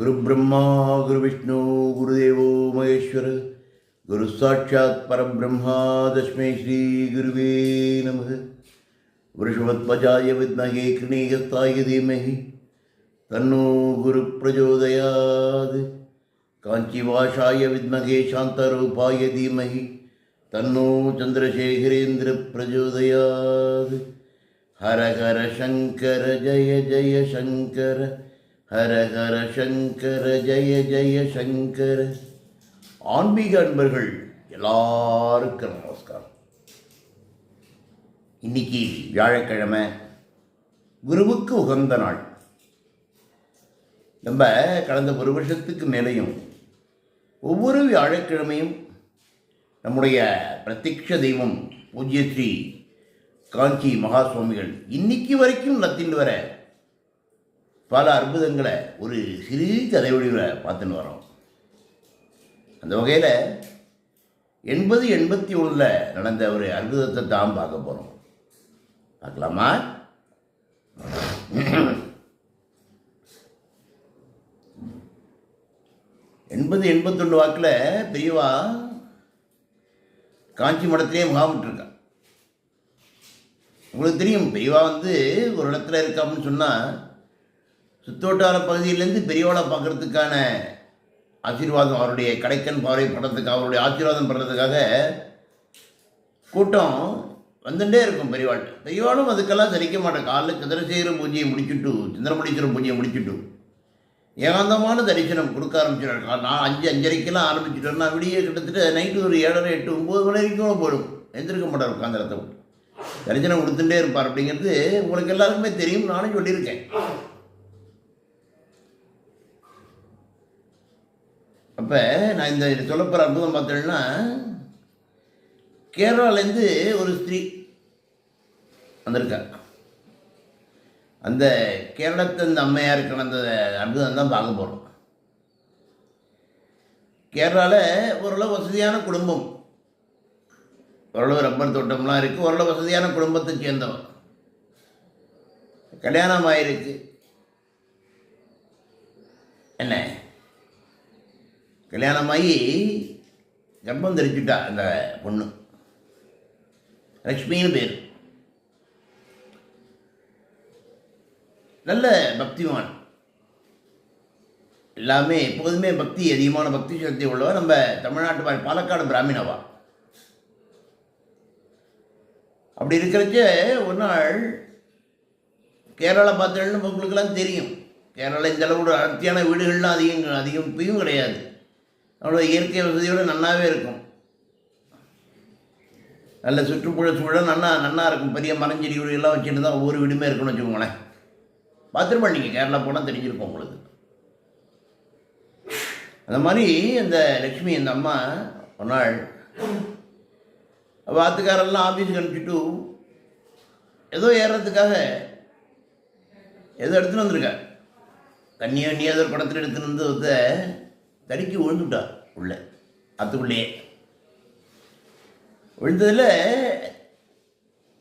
குரு பிரம்மா குரு விஷ்ணு குருதேவோ மகேஸ்வர குரு சாட்சாத் பரபிரம்மா தஸ்மை ஸ்ரீ குருவே நமக. விருஷபத்வஜாய வித்மகே கிருணீகத்தாய தீமகி. தன்னோ குரு பிரச்சோதயாது காஞ்சிவாஷாய வித்மகே சாந்தரூபாய தீமகி. தன்னோ சந்திரசேகரேந்திர பிரச்சோதயாது ஹர ஹர சங்கர ஜய ஜய சங்கர. ஆன்மீக அன்பர்கள் எல்லாருக்கும் நமஸ்காரம். இன்னைக்கு வியாழக்கிழமை குருவுக்கு உகந்த நாள். நம்ம கடந்த ஒரு வருஷத்துக்கு மேலேயும் ஒவ்வொரு வியாழக்கிழமையும் நம்முடைய பிரத்யக்ஷ தெய்வம் பூஜ்ய ஸ்ரீ காஞ்சி மகா சுவாமிகள் இன்னைக்கு வரைக்கும் நத்தின்னு வர பல அற்புதங்களை ஒரு சிறு கதை பார்த்துன்னு வரோம். அந்த வகையில் எண்பது எண்பத்தி ஒன்றில் நடந்த ஒரு அற்புதத்தை தான் பார்க்க போகிறோம் பார்க்கலாமா? எண்பது எண்பத்தொன்று வாக்கில் பெரியவா காஞ்சி மடத்திலே முகாமிட்டுருக்கா உங்களுக்கு தெரியும் பெரியவா வந்து ஒரு இடத்துல இருக்கான்னு சொன்னால் சுத்தோட்டார பகுதியிலேருந்து பெரியவளை பார்க்குறதுக்கான ஆசீர்வாதம் அவருடைய கடைக்கன் பார்வை படுறதுக்கு அவருடைய ஆசீர்வாதம் பண்ணுறதுக்காக கூட்டம் வந்துட்டே இருக்கும் பெரியவாள்கிட்ட பெரியவாளும் அதுக்கெல்லாம் சரிக்க மாட்டேன். காலைல சந்திரசேகர பூஜையை முடிச்சுட்டு சந்திரமுடீஸ்வரர் பூஜையை முடிச்சுட்டு ஏகாந்தமான தரிசனம் கொடுக்க ஆரம்பிச்சிடாரு நான் அஞ்சு அஞ்சரைக்கெல்லாம் ஆரம்பிச்சுட்டேன்னா விடிய கிட்டத்தட்ட நைட்டு ஒரு ஏழரை எட்டு ஒம்பது மணி வரைக்கும் போயிடும். எந்திருக்க மாட்டார் உட்காந்துரத்தை தரிசனம் கொடுத்துட்டே இருப்பார் அப்படிங்கிறது உங்களுக்கு எல்லாருக்குமே தெரியும். நானும் சொல்லியிருக்கேன். அப்போ நான் இந்த சொல்லப்போகிற அற்புதம் பார்த்தேன்னா கேரளாலேருந்து ஒரு ஸ்திரீ வந்திருக்கா அந்த கேரளத்து அந்த அம்மையாருக்கு அந்த அற்புதம் தான் பார்க்க போகிறோம் கேரளாவில் ஓரளவு வசதியான குடும்பம். ஓரளவு ரப்பர் தோட்டம்லாம் இருக்குது ஓரளவு வசதியான குடும்பத்தை சேர்ந்தவன் கல்யாணம் ஆயிருக்கு. என்ன? கல்யாணமாகி கர்ப்பம் தெரிச்சுட்டா அந்த பொண்ணு. லக்ஷ்மின்னு பேர். நல்ல பக்திவான். எல்லாமே எப்போதுமே பக்தி அதிகமான பக்தி சக்தி உள்ளவா நம்ம தமிழ்நாட்டு மாதிரி பாலக்காடு பிராமினவா அப்படி இருக்கிறச்ச ஒரு நாள் கேரளா பார்த்தீங்கன்னா உங்களுக்கெல்லாம் தெரியும். கேரளா இந்த அளவு அடர்த்தியான வீடுகள்லாம் அதிகம் அதிகம் இப்பயும் கிடையாது. அவ்வளோ இயற்கை வசதியோடு நல்லாவே இருக்கும். நல்ல சுற்றுப்புற சூழல் நல்லா நல்லா இருக்கும். பெரிய மரஞ்செடி எல்லாம் வச்சுட்டு தான் ஒவ்வொரு வீடுமே இருக்குன்னு வச்சுக்கோங்களேன். பார்த்துருப்பா நீங்கள் கேரளா போனால் தெரிஞ்சிருக்கும் உங்களுக்கு. அந்த மாதிரி அந்த லக்ஷ்மி அந்த அம்மா ஒரு நாள் வாத்துக்காரெல்லாம் ஆஃபீஸுக்கு அனுப்பிச்சிட்டு ஏதோ ஏறுறதுக்காக ஏதோ எடுத்துகிட்டு வந்திருக்கா. தண்ணியோ நீ ஏதோ ஒரு குடத்தில் எடுத்துகிட்டு வந்து தடுக்கி விழுந்துட்டா உள்ள. அத்துக்குள்ளேயே விழுந்ததில்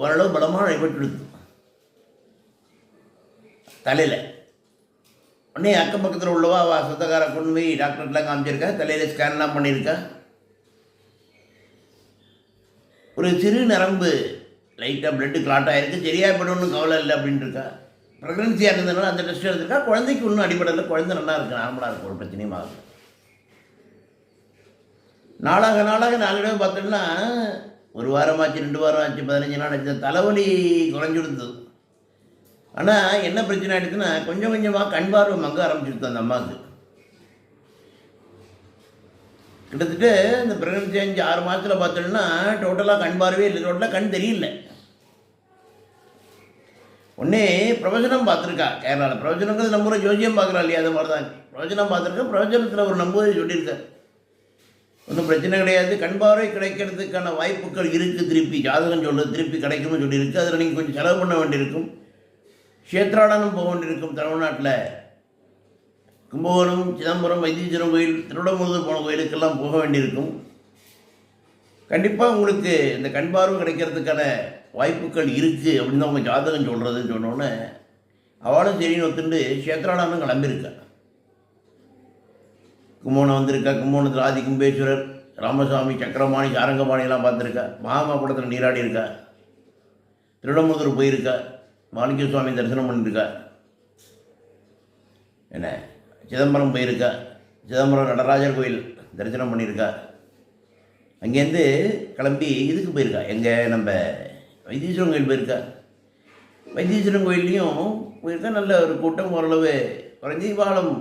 ஓரளவு பலமாக அடிபட்டு தலையில். உடனே அக்கம் பக்கத்தில் உள்ளவா அவள் சொந்தக்கார கொண்டு போய் டாக்டர்லாம் காமிச்சிருக்கா? தலையில் ஸ்கேன்லாம் பண்ணியிருக்கா? ஒரு சிறு நரம்பு லைட்டாக பிளட்டு கிளாட் ஆகிருக்கு சரியாக போய்டணும் கவலை இல்லை அப்படின்ட்டு இருக்கா ப்ரெக்னன்சியாக இருந்ததுனால அந்த டெஸ்ட் எடுத்துருக்கா. குழந்தைக்கு ஒன்றும் அடிபடலை குழந்தை நல்லா இருக்குது நார்மலாக இருக்கும் ஒரு பிரச்சனையும் ஆகுது நாளாக நாளாக நாங்களே பார்த்தோம்னா ஒரு வாரம் ஆச்சு ரெண்டு வாரம் ஆச்சு பதினஞ்சு நாள் ஆச்சு தலைவலி குறைஞ்சிருந்தது. ஆனால் என்ன பிரச்சனை ஆகிடுச்சுன்னா கொஞ்சம் கொஞ்சமாக கண் பார்வை மங்க ஆரம்பிச்சிருது அந்த அம்மாவுக்கு. கிட்டத்தட்ட இந்த ப்ரெக்னன்சி அஞ்சு ஆறு மாதத்தில் பார்த்தோம்னா டோட்டலாக கண் பார்வையே இல்லை. டோட்டலாக கண் தெரியல. ஒன்றே பிரவச்சனம் பார்த்துருக்கா கேரளாவில் பிரவச்சனங்கிறது நம்ம ஜோசியம் பார்க்குறா இல்லையா? அது மாதிரி தான் பிரவச்சனம் பார்த்துருக்கா பிரவச்சனத்தில் ஒரு நம்புவதை சொல்லியிருக்காரு ஒன்றும் பிரச்சனை கிடையாது. கண் பார்வை கிடைக்கிறதுக்கான வாய்ப்புகள் இருக்குது திருப்பி. ஜாதகம் சொல்ல திருப்பி கிடைக்கும்னு சொல்லியிருக்கு. அதில் நீங்கள் கொஞ்சம் செலவு பண்ண வேண்டியிருக்கும். க்ஷேத்ராடனம் போக வேண்டியிருக்கும் தமிழ்நாட்டில். கும்பகோணம் சிதம்பரம் வைத்தீஸ்வரம் கோயில் திருவிடமுருதர் போன கோயிலுக்கெல்லாம் போக வேண்டியிருக்கும். கண்டிப்பாக உங்களுக்கு இந்த கண் பார்வை கிடைக்கிறதுக்கான வாய்ப்புகள் இருக்குது அப்படின்னு தான் உங்கள் ஜாதகம் சொல்கிறதுன்னு சொன்னோன்னே அவளும் சரின்னு ஒத்துண்டு க்ஷேத்ராடனம் கிளம்பியிருக்கேன் கும்போணம் வந்திருக்கா? கும்போணத்தில் ஆதி கும்பேஸ்வரர் ராமசாமி சக்கரபாணி சாரங்கபாணியெல்லாம் பார்த்துருக்கா? மகாமகுடத்தில் நீராடி இருக்கா? திருடமுதூர் போயிருக்கா? மாணிக்க சுவாமி தரிசனம் பண்ணியிருக்கா என்ன? சிதம்பரம் போயிருக்கா? சிதம்பரம் நடராஜர் கோயில் தரிசனம் பண்ணியிருக்கா அங்கேருந்து கிளம்பி இதுக்கு போயிருக்கா? எங்கே நம்ம வைத்தீஸ்வரன் கோயில் போயிருக்கா? வைத்தீஸ்வரன் கோயில்லையும் போயிருக்கா? நல்ல ஒரு கூட்டம் ஓரளவு குறைஞ்சி தீபாவளம்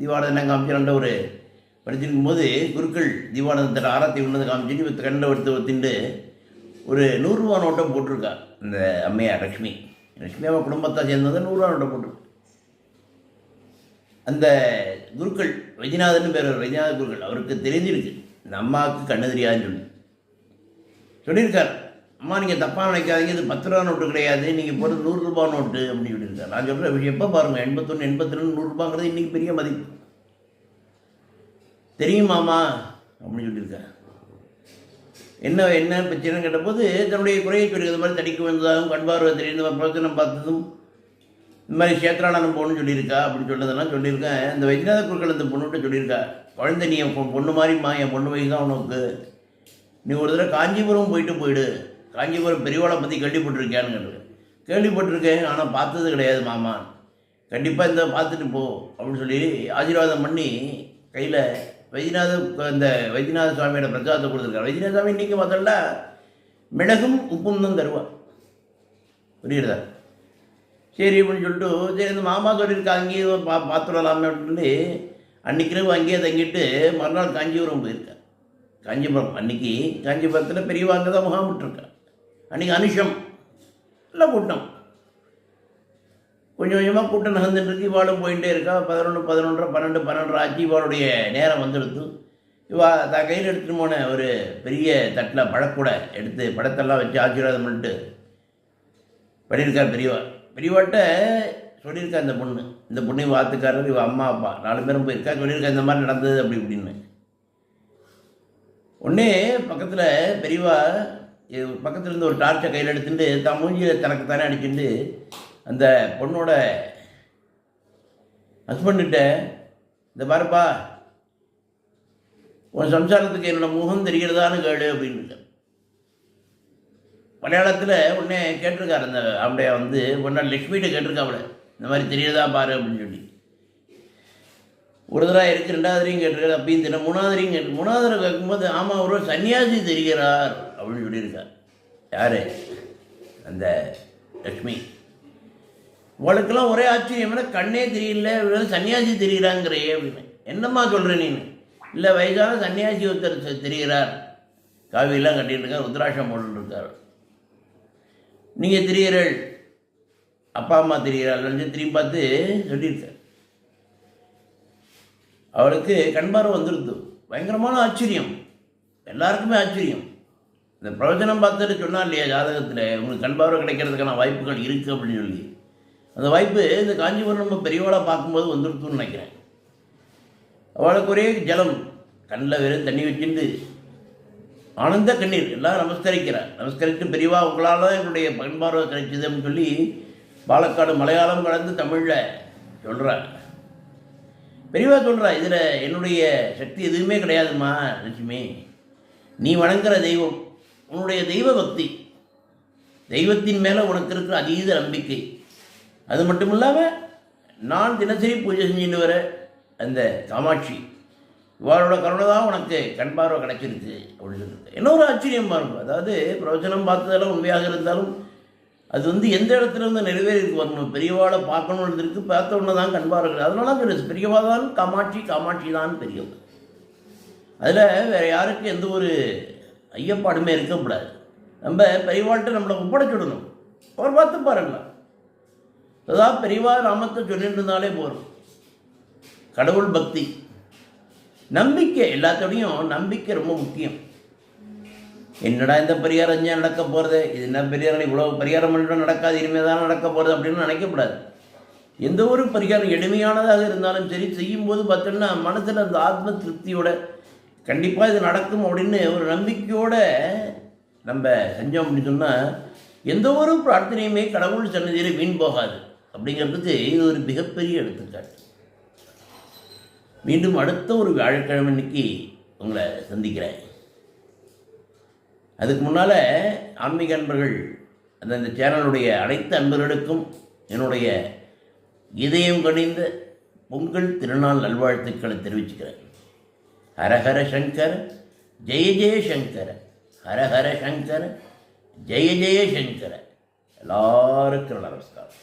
தீபாவளம் காமிச்சு ஒரு படிச்சிருக்கும் போது குருக்கள் தீபாவளத்தில் ஆரத்தி உண்ணது காமிச்சிட்டு இப்போ கண்ணில் எடுத்து ஒத்திண்டு ஒரு நூறுரூவா நோட்டை போட்டிருக்கா இந்த அம்மையார் லக்ஷ்மி. லக்ஷ்மி அவன் குடும்பத்தை சேர்ந்தது நூறுரூவா நோட்டை போட்டிருக்கு அந்த குருக்கள் வைத்தியநாதன் பேர் வைத்தியநாத குருக்கள் அவருக்கு தெரிஞ்சிருக்கு. இந்த அம்மாவுக்கு கண்ணு தெரியாதுன்னு சொல்லி. சொல்லியிருக்கார். அம்மா நீங்கள் தப்பாக நினைக்காதீங்க இது பத்து ரூபா நோட்டு கிடையாது நீங்கள் போகிறது நூறுரூபா நோட்டு அப்படின்னு சொல்லியிருக்கார் நான் சொல்கிறேன் எப்போ பாருங்கள் எண்பத்தொன்று எண்பத்தி ரெண்டு நூறுரூபாங்கிறது இன்றைக்கி பெரிய மதிப்பு. தெரியுமாமா அப்படின்னு சொல்லியிருக்கேன் என்ன என்ன பிரச்சனை கேட்டபோது தன்னுடைய குறையை சொல்லியிருக்க மாதிரி தடிக்க வந்ததாகவும் கண்பார்வை தெரியும் பிரச்சனை பார்த்ததும் இந்த மாதிரி சேத்ரானந்தம் பொண்ணு சொல்லியிருக்கா அப்படின்னு சொன்னதெல்லாம் சொல்லியிருக்கேன். இந்த வைத்தியநாத குருக்கள் இந்த பொண்ணுகிட்ட சொல்லியிருக்கா குழந்தை நீ என் பொ- பொண்ணு மாதிரிம்மா என் பொண்ணு வயசு தான் உனக்கு. நீ ஒரு தடவை காஞ்சிபுரம் போயிட்டு போயிடு. காஞ்சிபுரம் பெரியவாளை பற்றி கேள்விப்பட்டிருக்கியான்னு கேட்டேன். கேள்விப்பட்டிருக்கேன் ஆனால் பார்த்தது கிடையாது மாமா. கண்டிப்பாக இந்த பார்த்துட்டு போ அப்படின்னு சொல்லி ஆசீர்வாதம் பண்ணி கையில் வைத்தியநாத இந்த வைத்தியநாத சுவாமியோட பிரச்சாரத்தை கொடுத்துருக்காரு. வைத்தியநாத சுவாமி இன்றைக்கி பார்த்தோம்னா மிளகும் உப்பும் தான் தருவா புரியுறதா சரி அப்படின்னு சொல்லிட்டு சரி இந்த மாமா சொல்லியிருக்கா அங்கேயே பா பார்த்துடலாமே அப்படின்னு அன்னைக்கு இரவு அங்கேயே தங்கிட்டு மறுநாள் காஞ்சிபுரம் போயிருக்கேன் காஞ்சிபுரம் அன்னைக்கு காஞ்சிபுரத்தில் பெரியவா அங்கே தான் முகாம் அன்றைக்கி அனுஷம். நல்ல கூட்டம். கொஞ்சம் கொஞ்சமாக கூட்டம் நகர்ந்துட்டு இருக்கு இவாளும் போயிட்டே இருக்கா. பதினொன்று பதினொன்றரை பன்னெண்டு பன்னெண்டு ஆச்சு. இவாளுடைய நேரம் வந்துடுத்து. இவா தான் கையில் எடுத்துகிட்டு போன ஒரு பெரிய தட்டில் பழக்கூடை எடுத்து படத்தெல்லாம் வச்சு ஆசீர்வாதம் பண்ணிட்டு பண்ணியிருக்கார் பெரியவா. பெரியவாட்ட சொல்லியிருக்கா இந்த பொண்ணு. இந்த பொண்ணு வாத்துக்காரர் இவ அம்மா அப்பா. நாலு பேரும் போயிருக்கா. சொல்லியிருக்கா இந்த மாதிரி நடந்தது அப்படி இப்படின்னு. உடனே பக்கத்தில் பெரியவா பக்கத்துலேருந்து ஒரு டார்ச்சை கையில் எடுத்துட்டு தான் மூஞ்சியில் தனக்கு தானே அடிச்சுட்டு அந்த பொண்ணோட ஹஸ்பண்ட்கிட்ட இந்த பாருப்பா உன் சம்சாரத்துக்கு என்னோட முகம் தெரிகிறதான்னு கேடு அப்படின்னு மலையாளத்தில் உடனே கேட்டிருக்காரு அந்த அவடைய வந்து ஒன்றா லக்ஷ்மிகிட்ட கேட்டிருக்காப்புல இந்த மாதிரி தெரியுதா பாரு அப்படின்னு சொல்லி. ஒரு தடவை இருக்கு ரெண்டாவது கேட்டிருக்காரு அப்படின்னு தினம் மூணாவதுரையும் கேட்டு மூணாவது தடவை கேட்கும்போது ஆமாம் ஒரு சன்னியாசி தெரிகிறார். அப்படின்னு சொல்லியிருக்கா யார்? அந்த லக்ஷ்மி. உனக்கெல்லாம் ஒரே ஆச்சரியம் என்ன? கண்ணே தெரியல இவளுக்கு சன்னியாசி தெரிகிறாங்கிறையே அப்படின்னு. என்னம்மா சொல்கிற நீ இல்லை வயசான சன்னியாசி ஒருத்தர் தெரிகிறார். காவியெல்லாம் கட்டிட்டு இருக்கார் ருத்ராட்சம் போட்டுருக்கார் நீங்கள் தெரியறள் அப்பா அம்மா தெரிகிறாள் திரும்பி பார்த்து சொல்லியிருக்கார். அவளுக்கு கண்பார்வை வந்துடுது பயங்கரமான ஆச்சரியம். எல்லாருக்குமே ஆச்சரியம். இந்த பிரவச்சனம் பார்த்துட்டு சொன்னார் இல்லையா ஜாதகத்தில்? உங்களுக்கு கண்பார்வை கிடைக்கிறதுக்கான வாய்ப்புகள் இருக்குது அப்படின்னு சொல்லி. அந்த வாய்ப்பு இந்த காஞ்சிபுரம் நம்ம பெரியவளாக பார்க்கும்போது வந்துருத்துன்னு நினைக்கிறேன். அவளுக்கு ஒரே ஜலம். கண்ணில் வெறும் தண்ணி வச்சுட்டு ஆனந்த கண்ணீர். எல்லாம் நமஸ்கரிக்கிறார். நமஸ்கரித்து பெரியவா உங்களால் தான் என்னுடைய பண்பார்வை கிடைச்சது அப்படின்னு சொல்லி பாலக்காடு மலையாளம் கலந்து தமிழில் சொல்கிறார் பெரியவா சொல்கிறா இதில் என்னுடைய சக்தி எதுவுமே கிடையாதும்மா லட்சுமி. நீ வணங்குற தெய்வம். உன்னுடைய தெய்வ பக்தி தெய்வத்தின் மேலே உனக்கு இருக்கிற அதீத நம்பிக்கை. அது மட்டும் இல்லாமல் நான் தினசரி பூஜை செஞ்சுட்டு வர அந்த காமாட்சி இவாளோட கருணை தான் உனக்கு கண் பார்வை கிடைச்சிருக்கு அப்படின்னு சொல்லிட்டு. என்ன ஒரு ஆச்சரியம் பாருங்க. அதாவது பிரவச்சனம் பார்த்ததெல்லாம் உண்மையாக இருந்தாலும் அது வந்து எந்த இடத்துல இருந்து நிறைவேறிக்கு வரணும் பெரியவாளை பார்க்கணும்னு இருக்குது பார்த்த உடனே தான் கண் கிடையாது. அதனால தான் பெரியவா தான் காமாட்சி காமாட்சி தான் பெரியவங்க அதில் வேறு யாருக்கும் எந்த ஒரு ஐயப்பாடுமே இருக்கக்கூடாது. நம்ம பெரியவாள்கிட்ட நம்மளை ஒப்படைச்சுடணும். அவர் பார்த்து பாருங்க. அதான் பெரியவா ராமத்தை சொல்லிட்டு இருந்தாலே போதும். கடவுள் பக்தி. நம்பிக்கை எல்லாத்தோடையும் நம்பிக்கை ரொம்ப முக்கியம். என்னடா இந்த பரிகாரம் ஏன் நடக்க போகிறது இது என்ன பரிகாரம் இவ்வளோ பரிகாரம் பண்ணிட்டு நடக்காது இனிமேல் தான் நடக்க போகிறது அப்படின்னு நினைக்கக்கூடாது. எந்த ஒரு பரிகாரம் எளிமையானதாக இருந்தாலும் சரி செய்யும்போது பார்த்தோன்னா மனசில் அந்த ஆத்ம திருப்தியோட கண்டிப்பாக இது நடக்கும் அப்படின்னு ஒரு நம்பிக்கையோடு நம்ம செஞ்சோம் அப்படின்னு சொன்னால் எந்த ஒரு பிரார்த்தனையுமே கடவுள் சன்னதியில் வீண் போகாது. அப்படிங்கிறதுக்கு இது ஒரு மிகப்பெரிய எடுத்துக்காட்டு. மீண்டும் அடுத்த ஒரு வியாழக்கிழமை இன்னைக்கு உங்களை சந்திக்கிறேன். அதுக்கு முன்னால் ஆன்மீக அன்பர்கள் அந்த இந்த சேனலுடைய அனைத்து அன்பர்களுக்கும் என்னுடைய இதயம் கணிந்த பொங்கல் திருநாள் நல்வாழ்த்துக்களை தெரிவிச்சுக்கிறேன். ஹரஹர சங்கர் ஜெய ஜெயசங்கர ஹரஹர சங்கர் ஜெய ஜெயசங்கர எல்லாருக்கும் நமஸ்காரம்.